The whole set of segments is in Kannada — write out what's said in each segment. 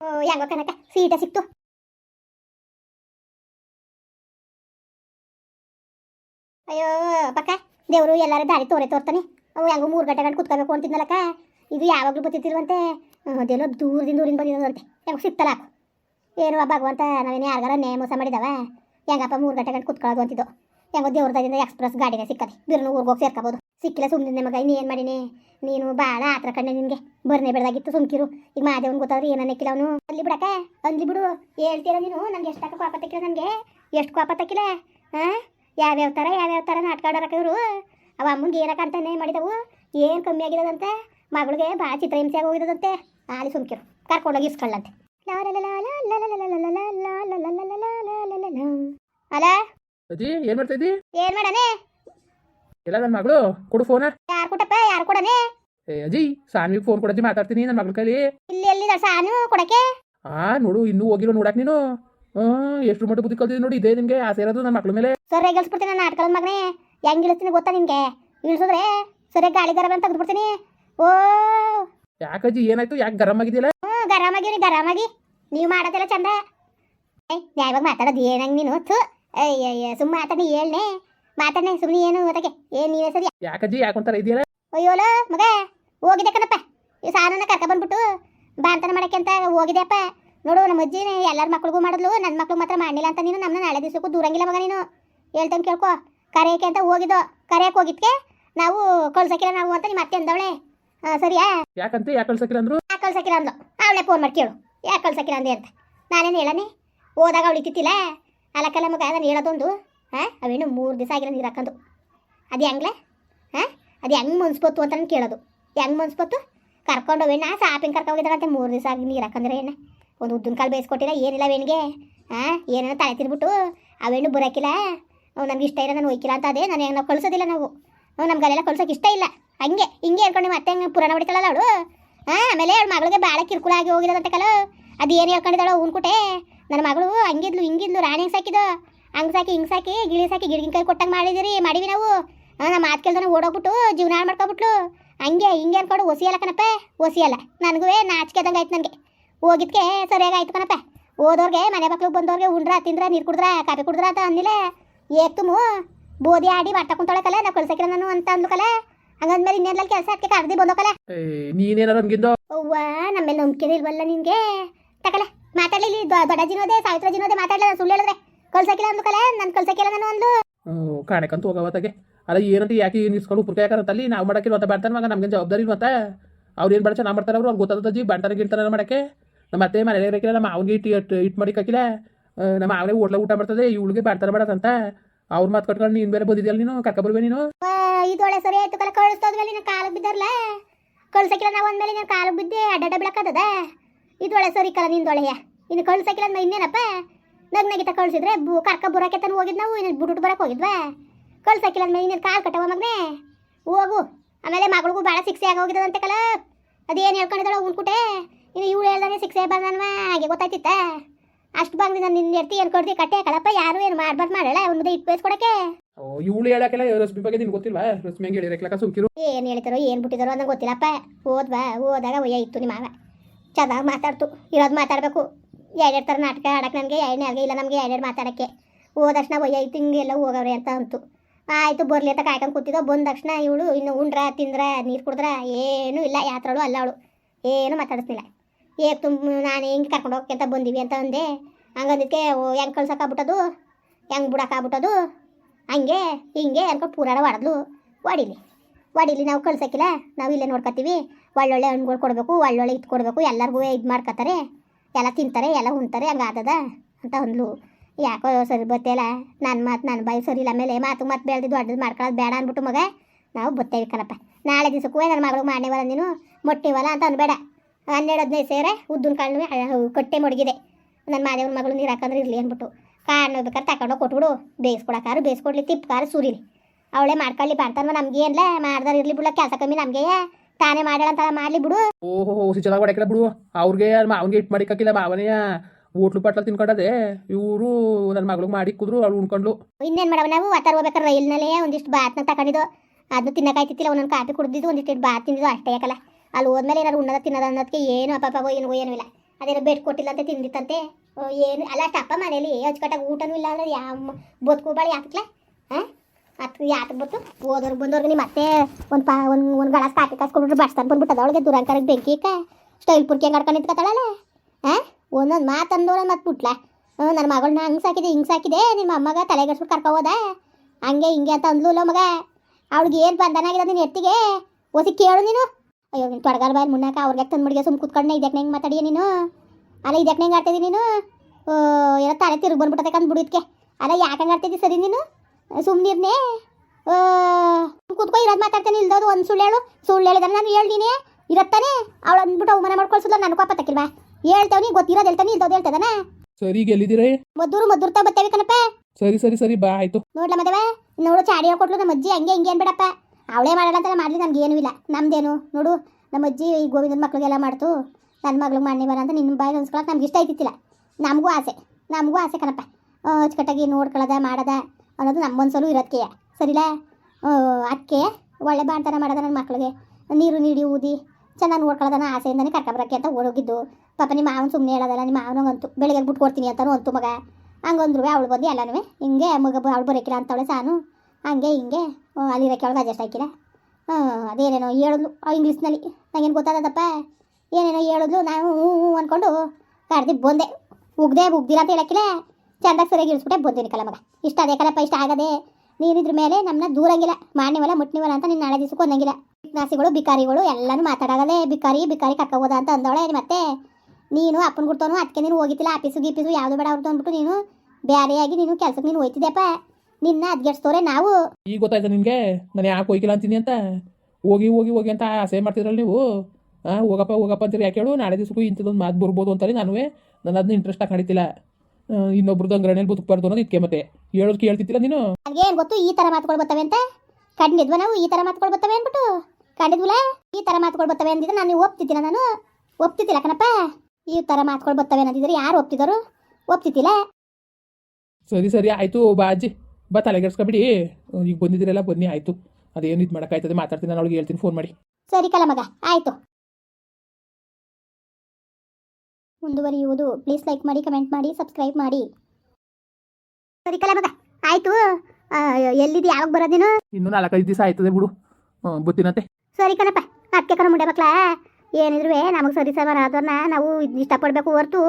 ಹೆಂಗೋ ಕನಕ ಸೀಟ ಸಿಕ್ತು. ಅಯ್ಯೋ, ಪಕ್ಕ, ದೇವರು ಎಲ್ಲಾರು ದಾರಿ ತೋರೆ ತೋರ್ತಾನೆ. ಅವು ಹೆಂಗೋ ಮೂರು ಗಂಟೆ ಗಂಟೆ ಕುತ್ಕೋಬೇಕು ಅಂತಿದ್ನಲ್ಲಕ್ಕ. ಇದು ಯಾವಾಗಲೂ ಬತ್ತಿತ್ತಿಲ್ವಂತೆ ಅದೇನೋ ದೂರದಿಂದ ದೂರಿಂದ ಬಂದಿರೋದಂತೆ ಹೆಂಗೆ ಸಿಕ್ತಲ್ಲ ಹಾಕು ಏನು ಭಗವಂತ ನಾವೇನು ಯಾರಿಗಾರ ನೇ ಮೋಸ ಮಾಡಿದವ? ಹೆಂಗಪ್ಪ ಮೂರು ಗಂಟೆ ಗಂಟೆ ಕುತ್ಕೊಳ್ಳೋದು ಅಂತಿದ್ದು. ಹೆಂಗೋ ದೇವ್ರದಿಂದ ಎಕ್ಸ್ಪ್ರೆಸ್ ಗಾಡಿನೇ ಸಿಕ್ಕದೆ. ಬಿರ್ನು ಊರಿಗೆ ಹೋಗಿ ಸೇರ್ಕೋಬೋದು. ಸಿಕ್ಕಿಲ್ಲ ಸುಮ್ಮನೆ ಮಗ ಇನ್ನು ಏನು ಮಾಡೀನಿ? ನೀನು ಭಾಳ ಆತರ ಕಣ್ಣೆ ನಿನಗೆ ಬರ್ನೇ ಬೆಳೆದಾಗಿತ್ತು ಸುಮ್ಕಿರು ಈಗ ಮಾದೇವನ್ ಗೊತ್ತಾದ್ರೆ ಏನನ್ನಕ್ಕಿಲ್ಲ ಅವನು ಅಲ್ಲಿ ಬಿಡಕ ಅಂದ್ಲಿ ಬಿಡು ಹೇಳ್ತೀರ ನೀನು ನನಗೆ ಎಷ್ಟು ಕೋಪ ತಕ್ಕಿಲ್ಲ ನನಗೆ ಎಷ್ಟು ಕೋಪ ತಕ್ಕಿಲ್ಲ ಹಾಂ ಯಾವ್ಯಾವ ಥರ ಯಾವ್ಯಾವ ಥರ ನಾಟಕ ಇವರು ಅವ ಅಮ್ಮನಿಗೆ ಏನಕ್ಕ ಅಂತಾನೆ ಮಾಡಿದವು ಏನು ಕಮ್ಮಿ ಆಗಿರೋದಂತೆ ಮಗಳಿಗೆ ಭಾಳ ಚಿತ್ರಹಿಂಸೆ ಆಗಿ ಹೋಗಿರೋದಂತೆ ಅಲ್ಲಿ ಸುಮ್ಕಿರು ಕರ್ಕೊಂಡೋಗಿ ಇಸ್ಕೊಳ್ಳಂತೆ ಅಲ್ಲ ಅದೇ ಏನ್ ಮಾಡ್ತಾ ಇದ್ದಿ ಏನ್ ಮಾಡನೆ ಎಲ್ಲ ನನ್ನ ಮಗಳು? ಕೊಡು ಫೋನ್ ಯಾರು ಕೊಟ್ಟಪ್ಪ? ಯಾರು ಕೊಡನೆ ಏ ಅಜ್ಜಿ ಸಾನ್ವಿಗೆ ಫೋನ್ ಕೊಡಜ್ಜಿ ಮಾತಾಡ್ತೀನಿ ನನ್ನ ಮಗಳ ಕೈಲಿ. ಇಲ್ಲಿ ಎಲ್ಲಿದ ಸಾನು ಕೊಡಕ್ಕೆ? ಆ ನೋಡು ಇನ್ನೂ ಹೋಗಿರೋ ನೋಡಕ್ ನೀನು. ಹ್ಮ್ ಎಷ್ಟು ಮಟ್ಟ ಬುದ್ಧಿ ಕಲ್ತಿದ್ದೀನಿ ನೋಡಿ ಇದೇ ನಿನ್ಗೆ ಆಸೆ ಇರೋದು ನನ್ನ ಮಕ್ಳ ಮೇಲೆ. ಸರಿಯಾಗಿ ಇಳಿಸ್ಬಿಡ್ತೀನಿ ನಾನು ಆಟಕಲ್ ಮಗನೇ. ಹೆಂಗ್ ಇಳಿಸ್ತೀನಿ ಗೊತ್ತಾ ನಿನ್ಗೆ? ಇಳಿಸಿದ್ರೆ ಸರಿಯಾಗಿ ಗಾಳಿ ಗರಂ ಅಂತ ತೆಗೆದ್ಬಿಡ್ತೀನಿ ಓ! ಯಾಕಜ್ಜಿ ಏನಾಯ್ತು? ಯಾಕೆ ಗರಂ ಆಗಿದ್ದಿಲ್ಲ ಹ್ಞೂ गरम ಆಗಿ. ನೀವು ಮಾಡೋದಿಲ್ಲ ಚಂದ. ಏಯ್ ನ್ಯಾಯವಾಗಿ ಮಾತಾಡೋದು ಏನಂಗೆ ನೀನು? ಥು. ಅಯ್ಯಯ್ಯ ಸುಮ್ಮ ಮಾತಾಡಿ ಹೇಳ್ನೆ. ಮಾತಾಡ್ನೆ ಸುಮ್ಮನೆ ಏನು ಅದಕ್ಕೆ ಏನ್ ನೀವೇ ಸರಿ ಯಾಕಜ್ಜಿ ಯಾಕೊಂತಾರ ಇದೆಯಲ್ಲ ಅಯ್ಯೋಲ ಮಗ ಹೋಗಿದೆ ಕಣಪ್ಪ. ಈ ಸಾರನ್ನ ಕರ್ಕ ಬಂದ್ಬಿಟ್ಟು ಬಾಂತನ ಮಾಡಕ್ಕೆ ಅಂತ ಹೋಗಿದೆಪ್ಪ ನೋಡು ನಮ್ಮ ಅಜ್ಜಿ ಎಲ್ಲರ ಮಕ್ಳಿಗೂ ಮಾಡಿದ್ಲು ನನ್ನ ಮಕ್ಳು ಮಾತ್ರ ಮಾಡಲಿಲ್ಲ ಅಂತ ನೀನು ನಮ್ಮನ್ನ ನಾಳೆ ದಿವಸಕ್ಕೂ ದೂರಂಗಿಲ್ಲ ಮಗ ನೀನು. ಹೇಳ್ತೇನೆ ಕೇಳ್ಕೊ. ಕರೆಯಕ್ಕೆ ಅಂತ ಹೋಗಿದ್ದೋ. ಕರೆಯಕ್ಕೆ ಹೋಗಿದ್ಕೆ ನಾವು ಕಳ್ಸಕ್ಕಿಲ್ಲ ನಾವು ಅಂತ ನಿಮ್ಮ ಅತ್ತೆ ಅಂದವಳೆ. ಸರಿಯಾ? ಯಾಕಂತ ಯಾಕೆ ಕಳ್ಸಕ್ಕಿಲ್ಲ ಅಂದ್ರು? ಯಾಕೆ ಕಳ್ಸಕ್ಕಿಲ್ಲ ಅಂದ್ಲು? ಅವಳೆ ಫೋನ್ ಮಾಡಿ ಕೇಳು. ಯಾಕೆ ಕಳ್ಸಕ್ಕಿಲ್ಲ ಅಂದೆ ಅಂತ. ನಾನೇನು ಹೇಳನೆ? ಹೋದಾಗ ಅವಳು ಇತ್ತಿತ್ತಿಲ್ಲ ಅಲಕ್ಕಲ್ಲ ಮಗ ಅದನ್ನು ಹೇಳೋದೊಂದು. ಹಾಂ? ಅವೇನು ಮೂರು ದಿವಸ ಆಗಿಲ್ಲ ನೀರು ಹಾಕೊಂಡು ಅದು ಹೆಂಗ್ಲೆ? ಹಾಂ? ಅದು ಹೆಂಗೆ ಮುನ್ಸ್ಬತ್ತು ಅಂತ ನಾನು ಕೇಳೋದು. ಹೆಂಗೆ ಮುನ್ಸ್ಬತ್ತು ಕರ್ಕೊಂಡು ಹೋಗಿ ನಾ ಸಾಪಿಂಗ್ ಕರ್ಕೊಂಡು ಹೋಗಿದ್ದಾಗಂತೆ ಮೂರು ದಿವಸ ಆಗಿ ನೀರು ಹಾಕಂದ್ರೆ ಏನು? ಒಂದು ಉದ್ದಿನ ಕಾಲು ಬೇಯಿಸ್ಕೊಟ್ಟಿಲ್ಲ, ಏನಿಲ್ಲ ಅವೇನಿಗೆ? ಹಾಂ? ಏನೇನೋ ತಲೆ ತಿರ್ಬಿಟ್ಟು ಅವೇನು ಬರೋಕ್ಕಿಲ್ಲ ನಮ್ಗೆ ಇಷ್ಟ ಇಲ್ಲ ನಾನು ಹೋಯ್ಕಿಲ್ಲ ಅಂತ ಅದೇ, ನಾನು ಹೆಂಗೆ ನಾವು ಕಳ್ಸೋದಿಲ್ಲ ನಾವು. ನಮ್ಗೆ ಅಲ್ಲೆಲ್ಲ ಕಳ್ಸೋಕೆ ಇಷ್ಟ ಇಲ್ಲ. ಹಂಗೆ, ಹಿಂಗೆ ಹೇಳ್ಕೊಂಡು ಮತ್ತೆ ಹೆಂಗೆ ಪುರಾಣ ಹೊಡಿತಾಳಲ್ಲ ಅವಳು? ಹಾಂ? ಆಮೇಲೆ ಅವಳು ಮಗಳಿಗೆ ಭಾಳ ಕಿರುಕುಳ ಆಗಿ ಹೋಗಿರೋದಂತೆ ಕಲ. ಅದು ಏನು ಹೇಳ್ಕೊಂಡಿದ್ದಾಳೋ ಉನ್ಕುಟೆ ನನ್ನ ಮಗಳು ಹಂಗಿದ್ಲು, ಹಿಂಗಿದ್ಲು, ರಾಣಿ ಸಾಕಿದ್ದು ಹಂಗೆ ಸಾಕಿ ಹಿಂಗೆ ಸಾಕಿ ಗಿಳಿ ಸಾಕಿ ಗಿಡಗಿನ ಕೈ ಕೊಟ್ಟಂಗೆ ಮಾಡಿದಿರಿ ಮಾಡಿವಿ ನಾವು. ನಮ್ಮ ಮಾತು ಕೇಳ್ದಾನೆ ಓಡೋಗ್ಬಿಟ್ಟು ಜೀವನ ಮಾಡ್ಕೊಬಿಟ್ಲು. ಹಂಗೆ ಹಿಂಗೆ ಅನ್ಕೊಂಡು ಒಸಿಯಲ್ಲ ಕಣಪ್ಪ ಒಸಿಯಲ್ಲ ನನಗೂ ನಾಚಿಕೆದಂಗೆ ಆಯ್ತು ನನಗೆ. ಹೋಗಿದ್ಕೆ ಸರಿಯಾಗಿ ಆಯ್ತು ಕಣಪ್ಪ. ಓದೋರ್ಗೆ ಮನೆ ಮಕ್ಳಿಗೆ ಬಂದವ್ರಿಗೆ ಉಂಡ್ರ ತಿಂದ್ರ ನೀರು ಕುಡಿದ್ರ ಕಾಫಿ ಕುಡಿದ್ರ ಅಂತ ಅಂದಿಲ್ಲ ಏಕ್ತುಮು ಬೋದಿ ಆಡಿ ಮಾಡ್ತಾ ಕುಂತೊಳಕಲ್ಲ ನಾ ಕಳ್ಸಕ್ಕಿಲ್ಲ ನಾನು ಅಂತ ಅಂದ್ಕಲ್ಲ ಹಂಗಂದ್ಮೇಲೆ ಇನ್ನೆಲ್ಲ ಕೆಲಸ ಅದಕ್ಕೆ ಕರ್ದಿ ಬಂದೋಕಲ್ಲ ನೀನೇನಾರ ನನ್ಗಿಂದು ಅವ್ವ ನಮ್ಮೇಲೆ ನಂಬಿಕೆ ಇಲ್ವಲ್ಲ ನಿನ್ಗೆ. ತಕಲ ಮಾತಾಡ್ಲಿ ದೊಡ್ಡ ಜಿನೋದೆ ಸಾವಿತ್ರ ಜಿನೋದೆ ಮಾತಾಡ್ಲಿಲ್ಲ ಸುಳ್ಳು ಹೇಳಿದ್ರೆ. ಕಳ್ಸಕ್ಕಿಲ್ಲ ಕಲೆ ನಾನು ಕಲ್ಸಕಿಲ್ಲ ನಾನು ಅಂದ್ಲು. ಕಾಣಕಂತ ಹೋಗವತ್ತಾಗೆ ಅಲ್ಲ ಏನಂತ ಯಾಕೆ ಏನು ಇಸ್ಕೊಂಡು ಪುರ್ಕ ಯಾಕಂತ ಅಲ್ಲಿ ನಾವು ಮಾಡಕ್ಕೆ ಮತ್ತೆ ಬರ್ತಾನೆ ಮಗ ನಮ್ಗೆ ಜವಾಬ್ದಾರಿ ಇಲ್ಲ ಮತ್ತೆ? ಅವ್ರು ಏನು ಮಾಡ್ತಾರೆ ಚೆನ್ನಾಗಿ ಮಾಡ್ತಾರೆ ಅವ್ರು ಅವ್ರು ಗೊತ್ತಾದಜ್ಜಿ ಬಂಟಾರ ಗಿಡ್ತಾರ ಮಾಡಕ್ಕೆ. ನಮ್ಮ ಅತ್ತೆ ಮನೇಲಿ ಇರಕ್ಕಿಲ್ಲ ನಮ್ಮ ಅವ್ನಿಗೆ ಇಟ್ಟು ಇಟ್ಟು ಇಟ್ಟು ನಮ್ಮ ಅವನೇ ಹೋಟ್ಲ ಊಟ ಮಾಡ್ತದೆ ಇವಳಿಗೆ ಬಾಡ್ತಾರ ಮಾಡತ್ತಂತ. ಅವ್ರ ಮಾತು ಕಟ್ಕೊಂಡು ನೀನು ಬೇರೆ ಬಂದಿದ್ಯಲ್ಲ ನೀನು ಕರ್ಕ ಬರ್ಬೇ ನೀನು? ಇದೊಳೆ ಸರಿ ಆಯ್ತು ಕಲ ಕಳಿಸ್ತೋದ್ಮೇಲೆ ನೀನು ಕಾಲಿಗೆ ಬಿದ್ದಾರಲ್ಲ ಕಳ್ಸಕ್ಕಿಲ್ಲ ನಾವು ಅಂದ್ಮೇಲೆ ನೀನು ಕಾಲಿಗೆ ಬಿದ್ದೆ ಅಡ್ಡಾಡ ಬಿಡಕ್ಕದ ಇದೊಳೆ ಸರಿ ಕಲ ನಿಂದೊಳೆಯ ಇನ್ನು ಕಳ್ಸಕ್ಕಿಲ್ಲ ಅಂದ್ಮೇಲೆ ಇನ್ನೇನಪ್ಪ? ನಗ್ ನಗಿತ ಕಳ್ಸಿದ್ರೆ ಬು ಕರ್ಕ ಬುರಕ್ಕೆ ತಾನು ಹೋಗಿದ್ ನಾವು ಇನ್ನು ಬಿಟ್ಬಿಟ್ಟು ಬರಕ್ಕೆ ಹೋಗಿದ್ವಾ. ಕಳ್ಸಕ್ಕಿಲ್ಲ ಅಂದ್ಮೇಲೆ ಇನ್ನೇನು ಕಾಲು ಕಟ್ಟವ ಮಗನೇ? ಹೋಗು. ಆಮೇಲೆ ಮಗಳಿಗೂ ಭಾಳ ಶಿಕ್ಷೆ ಆಗೋಗಿದಂತೆ ಕಲ. ಅದೇನು ಹೇಳ್ಕೊಂಡಿದ್ದಾಳೆ ಉಣ್ಕುಟೆ ಇನ್ನು ಇವಳು ಹೇಳ್ದಾನೆ ಶಿಕ್ಷೆ ಬಂದನ್ವ ಹಾಗೆ ಗೊತ್ತಾಯ್ತಿತ್ತ? ಅಷ್ಟು ಬಂದು ನಾನು ನಿನ್ನ ಎರ್ತಿ ಏನು ಕೊಡ್ತಿ ಕಟ್ಟೆ ಕಳಪ್ಪ ಯಾರು ಏನು ಮಾಡ್ಬಾರ್ದು ಮಾಡಲ್ಲ ಅವ್ನ ಮುಂದೆ ಇಟ್ಟು ಕೊಡಕ್ಕೆ ಇವಳು ಹೇಳಕ್ಕೆಲ್ಲ ರಶ್ಮಿ ಬಗ್ಗೆ ನಿಮ್ಗೆ ಗೊತ್ತಿಲ್ವಾ? ರಶ್ಮಿ ಹಂಗೆ ಹೇಳಿರಕ್ಲಕ್ಕ ಸುಮ್ಕಿರು. ಏನು ಹೇಳ್ತಾರೋ ಏನು ಬಿಟ್ಟಿದಾರೋ ನಂಗೆ ಗೊತ್ತಿಲ್ಲಪ್ಪ. ಹೋದ್ವಾ ಹೋದಾಗ ಒಯ್ಯ ಇತ್ತು ನಿಮ್ಮ ಮಾವ. ಚೆನ್ನಾಗಿ ಮಾತಾಡ್ತು ಇರೋದು ಮಾತಾಡಬೇಕು. ಎರಡೆರಡು ಥರ ನಾಟಕ ಆಡಕ್ಕೆ ನನಗೆ ಎರಡನೇ ಅಲ್ಗೆ ಇಲ್ಲ, ನಮಗೆ ಎರಡೆರಡು ಮಾತಾಡೋಕ್ಕೆ. ಹೋದ ತಕ್ಷಣ ಒಯ್ಯ, ಇತ್ತು ಹಿಂಗೆಲ್ಲ ಹೋಗವ್ರೆ ಅಂತ ಅಂತು. ಆಯಿತು, ಬರಲಿ ಅಂತ ಕಾಯ್ಕೊಂಡು ಕೂತಿದ್ದೋ, ಬಂದ ತಕ್ಷಣ ಇವಳು ಇನ್ನು ಉಂಡ್ರ, ತಿಂದ್ರ, ನೀರು ಕುಡಿದ್ರ, ಏನೂ ಇಲ್ಲ, ಯಾತ್ರಳು ಅಲ್ಲ ಅವಳು. ಏನು ಮಾತಾಡಿಸ್ತಿಲ್ಲ ಏಕ್ ತುಂಬ ನಾನು ಹಿಂಗೆ ಕರ್ಕೊಂಡು ಹೋಗಕ್ಕೆ ಅಂತ ಬಂದೀವಿ ಅಂತ ಅಂದೆ. ಹಂಗಂದಿದ್ದಕ್ಕೆ ಹೆಂಗೆ ಕಳ್ಸೋಕ್ಕಾಗ್ಬಿಟ್ಟದು ಹೆಂಗೆ ಬಿಡೋಕ್ಕಾಗ್ಬಿಟ್ಟದು ಹಂಗೆ, ಹಿಂಗೆ ಅನ್ಕೊಂಡು ಪೂರಾಡ ಹೊಡೆದ್ಲು ಹೊಡಿಲಿ ಹೊಡಿಲಿ ನಾವು ಕಳ್ಸಕ್ಕಿಲ್ಲ. ನಾವು ಇಲ್ಲೇ ನೋಡ್ಕೊತೀವಿ ಒಳ್ಳೊಳ್ಳೆ ಹಣ್ಣುಗಳು ಕೊಡಬೇಕು, ಒಳ್ಳೊಳ್ಳೆ ಇದು ಕೊಡಬೇಕು, ಎಲ್ಲರಿಗೂ ಇದು ಮಾಡ್ಕೊತಾರೆ ಎಲ್ಲ ತಿಂತಾರೆ, ಎಲ್ಲ ಉಣ್ತಾರೆ, ಹಂಗೆ ಆದದ ಅಂತ ಅಂದ್ಲು. ಯಾಕೋ ಸರಿ ಬತ್ತೆಲ್ಲ ನನ್ನ ಮಾತು ನನ್ನ ಬಾಯಿ ಸರಿ ಇಲ್ಲ ಮೇಲೆ ಮಾತು ಮತ್ತೆ ಬೆಳೆದಿದ್ದು ದೊಡ್ಡದು ಮಾಡ್ಕೊಳ್ಳೋದು ಬೇಡ ಅಂದ್ಬಿಟ್ಟು ಮಗ, ನಾವು ಬತ್ತೇವಿ ಕಣಪ್ಪ ನಾಳೆ ದಿವಸಕ್ಕೂ ನನ್ನ ಮಗಳು ಮಾಡೇವಲ್ಲ ನೀನು ಮೊಟ್ಟಿವಲ್ಲ ಅಂತ ಅನ್ಬೇಡ. ಹನ್ನೆರಡು, ಹದಿನೈದು ಸೇರೆ ಉದ್ದಿನ ಕಾಳು ಕಟ್ಟೆ ಮಡಗಿದೆ. ನನ್ನ ಮಾದೇವನ ಮಗಳು ನೀರು ಹಾಕಂದ್ರೆ ಇರಲಿ ಅಂದ್ಬಿಟ್ಟು. ಕಾರಣ ಬೇಕಾದ್ರೆ ತಗೊಂಡೋಗಿ ಕೊಟ್ಬಿಡು. ಬೇಯಿಸ್ಕೊಡಕ್ಕಾರು ಬೇಯಿಸ್ಕೊಡ್ಲಿ ತಿಪ್ಪಾರು ಸುರಿಲಿ. ಅವಳೇ ಮಾಡ್ಕೊಳ್ಳಿ ಬಾಡ್ತಾನ ನಮ್ಗೆ ಏನ್ಲ ಮಾಡ್ದಾರ ಇರಲಿ ಬಿಡ್ಲ, ಕೆಲಸ ಕಮ್ಮಿ ನಮಗೆ ತಾನೇ ಮಾಡ್ಯಾಳಂತ ಮಾಡ್ಲಿ ಬಿಡು. ಓಹೋ ಹುಸಿ ಚೆನ್ನಾಗಿ ಹೊಡಕಿಲ್ಲ ಬಿಡು. ಅವ್ರಿಗೆ ಮಾವನಿಗೆ ಇಟ್ಟು ಮಾಡಿಕ್ಕಿಲ್ಲ ಮಾವನೆಯ ಹೋಟ್ಲು ಪಟ್ಲ ತಿನ್ಕೊಂಡದೆ. ಇವರು ನನ್ನ ಮಗಳಿಗೆ ಮಾಡಿ ಕುದ್ರು ಅವ್ಳು ಉಣ್ಕೊಂಡ್ಲು ಇನ್ನೇನು ಮಾಡವ ನಾವು? ಆತರ ಹೋಗ್ಬೇಕಾರೆ ರೈಲ್ನಲ್ಲೇ ಒಂದಿಷ್ಟು ಬಾತ್ನ ತಗೊಂಡಿದ್ದು. ಅದನ್ನ ತಿನ್ನಕಾಯ್ತಿತ್ತಿಲ್ಲ ಒಂದೊಂದು ಕಾಫಿ ಕುಡ್ದಿದ್ದು ಒಂದಿಷ್ಟು ಬಾತ್ ತಿಂದಿದ್ದು ಅಷ್ಟೇ ಯಾಕಲ್ಲ. ಅಲ್ಲಿ ಹೋದ್ಮೇಲೆ ಏನಾದ್ರು ಉಣ್ಣದ ತಿನ್ನದ ಅನ್ನೋದಕ್ಕೆ ಏನು ಅಪ್ಪ ಏನು ಏನೂ ಇಲ್ಲ. ಅದೇನೋ ಬೇಟ್ ಕೊಟ್ಟಿಲ್ಲ ಅಂತ ತಿಂದಿತ್ತಂತೆ ಏನು ಅಲ್ಲ ಅಪ್ಪ ಮನೇಲಿ ಅಚ್ಚುಕಟ್ಟಾಗಿ ಊಟನೂ ಇಲ್ಲ ಅಂದ್ರೆ ಯಾವ ಬದುಕೋಬಾಳಿ ಹಾಕ್ಲ ಹಾಂ ಅದಕ್ಕೆ ಬತ್ತು ಹೋದವ್ರು ಬಂದವ್ರಿಗೆ ನಿಮ್ಮ ಮತ್ತೆ ಒಂದು ಪಾ, ಒಂದು ಒಂದು ಗಳಸ್ ಕಸ್ಕೊಂಡ್ರು ಕಾಸ್ಕೊಂಡ್ಬಿಟ್ರೆ ಬಡ್ಸ್ತಾರೆ ಬಂದ್ಬಿಟ್ಟದ. ದುರಂಕರಕ್ಕೆ ಬೆಂಕಿ ಕ ಸ್ಟೈಲ್ ಪುರ್ಕಿ ಹೆಂಗೆ ಆಡ್ಕೊಂಡು ನಿಂತ್ಕೊತಾಳಲ್ಲ? ಹಾಂ ಒಂದೊಂದು ಮಾತು ಮತ್ತೆ ಬಿಟ್ಲ ಹ್ಞೂ ನನ್ನ ಮಗಳನ್ನ ಹಂಗೆ ಸಾಕಿದೆ, ಹಿಂಗೆ ಸಾಕಿದೆ, ನಿಮ್ಮ ಅಮ್ಮಗ ತಲೆಗಡ್ಸ್ಬಿಟ್ಟು ಕರ್ಕೊ ಹಂಗೆ ಹಿಂಗೆ ಅಂತ ಅಂದ್ಲು ಮಗ. ಅವಳಿಗೆ ಏನು ಬಂಧನ ನಿನ್ನ ಎತ್ತಿಗೆ ಓಸಿ ಕೇಳು ನೀನು. ಅಯ್ಯೋ, ನೀನು ತೊಡಗಲ್ ಬಾಯ್ ಮುನ್ನಾಕ ಅವ್ರಿಗೆ ತಂದು ಮಡಿಗೆ ಸುಮ್ಮ ಕುತ್ಕೊಂಡೆ ಇದಕ್ಕೆ ಹೆಂಗೆ ಮಾತಾಡಿಯ ನೀನು? ಅಲ್ಲ ಇದಕ್ಕೆ ಹೆಂಗೆ ಆಡ್ತಿದ್ದಿ ನೀನು? ಏನೋ ತಲೆ ತಿರುಗಿ ಬಂದ್ಬಿಟ್ಟತೆ ಕಂದು ಬಿಡಿದ್ಕೆ ಅಲ್ಲ, ಯಾಕೆ ಹಂಗೆ ಆಡ್ತಿದ್ದಿ ಸರಿ ನೀನು? ಸುಮ್ಮನಿರ್ನೇ ಕುತ್ಕೊ ಇರೋದು ಮಾತಾಡ್ತಾನೆ ಇಲ್ದೋದು ಒಂದು ಸುಳ್ಳು ಹೇಳು. ಸುಳ್ಳು ಹೇಳಿದ್ರೆ ನಾನು ಹೇಳ್ತೀನಿ. ಇರತ್ತಾನೆ. ಅವಳು ಅಂದ್ಬಿಟ್ಟು ಅವಮಾನ ಮಾಡ್ಕೊಳ್ಸೋದು ನಾನು ಕೋಪ ತಕ್ಕಿಲ್ವಾ? ಹೇಳ್ತೇವನಿ ಗೊತ್ತಿರೋದು ಹೇಳ್ತಾನೆ ಇಲ್ದೋದು ಹೇಳ್ತದನ? ಸರಿ ಗೆಲ್ಲಿದಿರೇ ಮದ್ದೂರು ಮದ್ದೂರ್ತಾ ಬರ್ತೇವೆ ಕಣಪ್ಪ. ಸರಿ ಸರಿ ಸರಿ ಬಾ ಆಯ್ತು. ನೋಡ್ಲ ಮದವ ನೋಡು ಚಾಡಿ ಕೊಟ್ಲು ನಮ್ಮ ಅಜ್ಜಿ ಹಂಗೆ ಹಿಂಗೆ ಅನ್ಬೇಡಪ್ಪ. ಅವಳೇ ಮಾಡಲ್ಲ ಅಂತ ಮಾಡಲಿ ನಮ್ಗೆ ಏನೂ ಇಲ್ಲ. ನಮ್ದೇನು? ನೋಡು ನಮ್ಮ ಅಜ್ಜಿ ಈ ಗೋವಿಂದನ ಮಕ್ಳಿಗೆಲ್ಲ ಮಾಡ್ತು. ನನ್ನ ಮಗಳು ಮಾಡಿ ಬರ ಅಂತ ನಿನ್ನ ಬಾಯಿ ಅನ್ಸ್ಕೊಳಕ್ಕೆ ನಮ್ಗೆ ಇಷ್ಟ ಆಯ್ತಿತ್ತಿಲ್ಲ ನಮಗೂ ಆಸೆ. ನಮಗೂ ಆಸೆ ಕಣಪ್ಪ. ಅಚ್ಚುಕಟ್ಟಾಗಿ ನೋಡ್ಕೊಳ್ಳೋದ ಮಾಡದ. ಅನ್ನೋದು ನಮ್ಮ ಮನ್ಸಲ್ಲೂ ಇರೋದಕ್ಕೆ ಸರಿಲಾ ಅಕ್ಕೆ ಒಳ್ಳೆ ಬಾಣ್ತನ ಮಾಡೋದ ನನ್ನ ಮಕ್ಕಳಿಗೆ ನೀರು ನೀಡಿ ಊದಿ ಚೆನ್ನಾಗಿ ನೋಡ್ಕೊಳ್ಳೋದನ್ನ ಆಸೆಯಿಂದನೇ ಕರ್ಕೊಬರಕ್ಕೆ ಅಂತ ಓಡೋಗಿದ್ದು. ಪಾಪ ನಿಮ್ಮ ಮಾವನ ಸುಮ್ಮನೆ ಹೇಳೋದಲ್ಲ ನಿಮ್ಮ ಮಾವನಂಗಂತು ಬೆಳಿಗ್ಗೆ ಬಿಟ್ಟು ಕೊಡ್ತೀನಿ ಅಂತಾನು ಅಂತು ಮಗ. ಹಂಗಂದ್ರು ಅವಳು ಬಂದು ಎಲ್ಲನೂ ಹಿಂಗೆ ಮಗ ಅವಳು ಬರೋಕಿಲ್ಲ ಅಂತವಳೆ ಸಾನು. ಹಂಗೆ ಹಿಂಗೆ ಆ, ಅಲ್ಲಿರೋಕೆ ಅವಳಿಗೆ ಅಡ್ಜಸ್ಟ್ ಹಾಕಿಲ್ಲ. ಅದೇನೇನೋ ಹೇಳಿದ್ಲು ಇಂಗ್ಲೀಷ್ನಲ್ಲಿ ನನಗೇನು ಗೊತ್ತಾದದಪ್ಪ? ಏನೇನೋ ಹೇಳಿದ್ಲು ನಾನು ಹ್ಞೂ ಹ್ಞೂ ಅಂದ್ಕೊಂಡು ಕಡ್ದು ಬಂದೆ. ಉಗ್ದೆ ಉಗ್ದಿರ? ಅಂತ ಹೇಳಕ್ಕಿಲ್ಲ. ಚಂದಾಗಿ ಸರಿಯಾಗಿ ಇಳಿಸ್ಬಿಟ್ಟೆ ಬಂದಿನಿ ಕಲ ಮಗ. ಇಷ್ಟ ಅದೇ ಕಲಪ್ಪ, ಇಷ್ಟ ಆಗದೆ ನೀನಿದ್ರ ಮೇಲೆ ನಮ್ಮನ್ನ ದೂರಂಗಿಲ್ಲ. ಮಾಡ್ನಿವಲ್ಲ, ಮುಟ್ನಿವಲ್ಲ ಅಂತ ನೀನು ನಾಳೆ ದಿವಸಕ್ಕೂ ಅನ್ನಂಗಿಲ್ಲ ನಾಸಿಗಳು, ಬಿಕಾರಿಗಳು ಎಲ್ಲನೂ ಮಾತಾಡೋದೇ ಬಿಕಾರಿ ಬಿಕಾರಿ ಕರ್ಕೋಬೋದ ಅಂತ ಅಂದವಳೆ ಮತ್ತೆ. ನೀನು ಅಪ್ಪನ ಗುರ್ತವನು ಅದಕ್ಕೆ ನೀನು ಹೋಗಿತ್ತಿಲ್ಲ ಆಫೀಸು ಗೀಪಿಸು, ಯಾವುದು ಬೇಡ ಅವ್ರದ್ದು ಅಂದ್ಬಿಟ್ಟು ನೀನು ಬೇರೆಯಾಗಿ ನೀನು ಕೆಲಸಕ್ಕೆ ನೀನು ಹೋಯ್ತಿದ್ದೆಪ್ಪ ನಿನ್ನ ಅದ್ಗೆಡ್ಸ್ತವ್ರೆ ನಾವು. ಈಗ ಗೊತ್ತಾಯ್ತು ನಿನಗೆ? ನಾನು ಯಾಕೆ ಹೋಗಿಲ್ಲ ಅಂತೀನಿ ಅಂತ? ಹೋಗಿ ಹೋಗಿ ಹೋಗಿ ಅಂತ ಆಸೆ ಮಾಡ್ತಿದ್ರಲ್ಲ ನೀವು? ಹಾಂ ಹೋಗಪ್ಪ ಹೋಗಪ್ಪ ಅಂತೀರಿ ಯಾಕೆ ಹೇಳು ನಾಳೆ ದಿವಸಕ್ಕೂ ಇಂಥದ್ದೊಂದು ಮಾತು ಬರ್ಬೋದು ಅಂತಾರೆ ನಾನು ನಾನು ಅದನ್ನ ಇಂಟ್ರೆಸ್ಟ್ ಆಗಿ ಇನ್ನೊಬ್ರದ್ದು ಅಂಗಡಿಯಲ್ಲಿ ಬದುಕಬಾರ್ದು ಅನ್ನೋದು ಇದಕ್ಕೆ ಮತ್ತೆ. ಹೇಳೋದು ಹೇಳ್ತಿದ್ದಿಲ್ಲ ನೀನು? ನನಗೇನು ಗೊತ್ತು ಈ ಥರ ಮಾತುಗಳು ಬರ್ತವೆ ಅಂತ? ಕಂಡಿದ್ವ ನಾವು ಈ ಥರ ಮಾತುಗಳು ಬರ್ತವೆ ಅಂದ್ಬಿಟ್ಟು. ಕಂಡಿದ್ವಲ್ಲ ಈ ಥರ ಮಾತುಗಳು ಬರ್ತವೆ ಅಂದಿದ್ರೆ ನಾನು ಒಪ್ತಿದ್ದಿಲ್ಲ ನಾನು? ಒಪ್ತಿದ್ದಿಲ್ಲ ಕಣಪ್ಪ. ಈ ಥರ ಮಾತುಗಳು ಬರ್ತವೆ ಅನ್ನೋದಿದ್ರೆ ಯಾರು ಒಪ್ತಿದ್ರು ಒಪ್ತಿದ್ದಿಲ್ಲ. ಸರಿ ಸರಿ ಆಯಿತು ಬಾ ಅಜ್ಜಿ. ಬಾ ತಲೆಗೆಡ್ಸ್ಕೊಬಿಡಿ ಈಗ ಬಂದಿದ್ದೀರಲ್ಲ ಬನ್ನಿ ಆಯ್ತು. ಅದೇನು ಇದು ಮಾಡೋಕ್ಕಾಯ್ತದೆ ಮಾತಾಡ್ತೀನಿ ನಾನು ಅವಳಿಗೆ ಹೇಳ್ತೀನಿ ಫೋನ್ ಮಾಡಿ. ಸರಿ ಕಲ ಮಗ ಆಯಿತು. ಮುಂದುವರಿಯುವುದು. ಪ್ಲೀಸ್ ಲೈಕ್ ಮಾಡಿ ಕಮೆಂಟ್ ಮಾಡಿ ಸಬ್ಸ್ಕ್ರೈಬ್ ಮಾಡಿ. ಸರಿ ಕಲ ಮಗ ಆಯಿತು. ಎಲ್ಲಿದ್ದು ಯಾವಾಗ ಬರೋದೇನು ಇನ್ನು ನಾಲ್ಕೈದು ದಿವಸ ಆಯ್ತದೆ ಬಿಡು. ಬುತ್ತಿನಂತೆ ಸರಿ ಕಣಪ್ಪ ಅದಕ್ಕೆ ಕಣ ಮುಂಡೆ ಮಕ್ಳ. ಏನಿದ್ರು ನಮಗೆ ಸರಿ ಸಮಾನ ಅದನ್ನ ನಾವು ಇಷ್ಟಪಡ್ಬೇಕು ಹೊರ್ತು.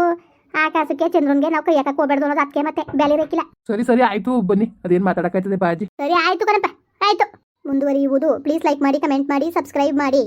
ಆಕಾಶಕ್ಕೆ ಚಂದ್ರನ್ಗೆ ನಾವು ಕೈ ಹಾಕಕ್ಕೆ ಹೋಗ್ಬೇಡ್ದು ಅನ್ನೋದು ಅದಕ್ಕೆ ಮತ್ತೆ. ಬೆಲೆ ಬೇಕಿಲ್ಲ ಸರಿ ಸರಿ ಆಯ್ತು ಬನ್ನಿ. ಅದೇನು ಮಾತಾಡೋಕ್ಕಾಯ್ತದೆ ಬಾಜಿ. ಸರಿ ಆಯ್ತು ಕಣಪ್ಪ ಆಯ್ತು. ಮುಂದುವರಿಯುವುದು. ಪ್ಲೀಸ್ ಲೈಕ್ ಮಾಡಿ ಕಮೆಂಟ್ ಮಾಡಿ ಸಬ್ಸ್ಕ್ರೈಬ್ ಮಾಡಿ.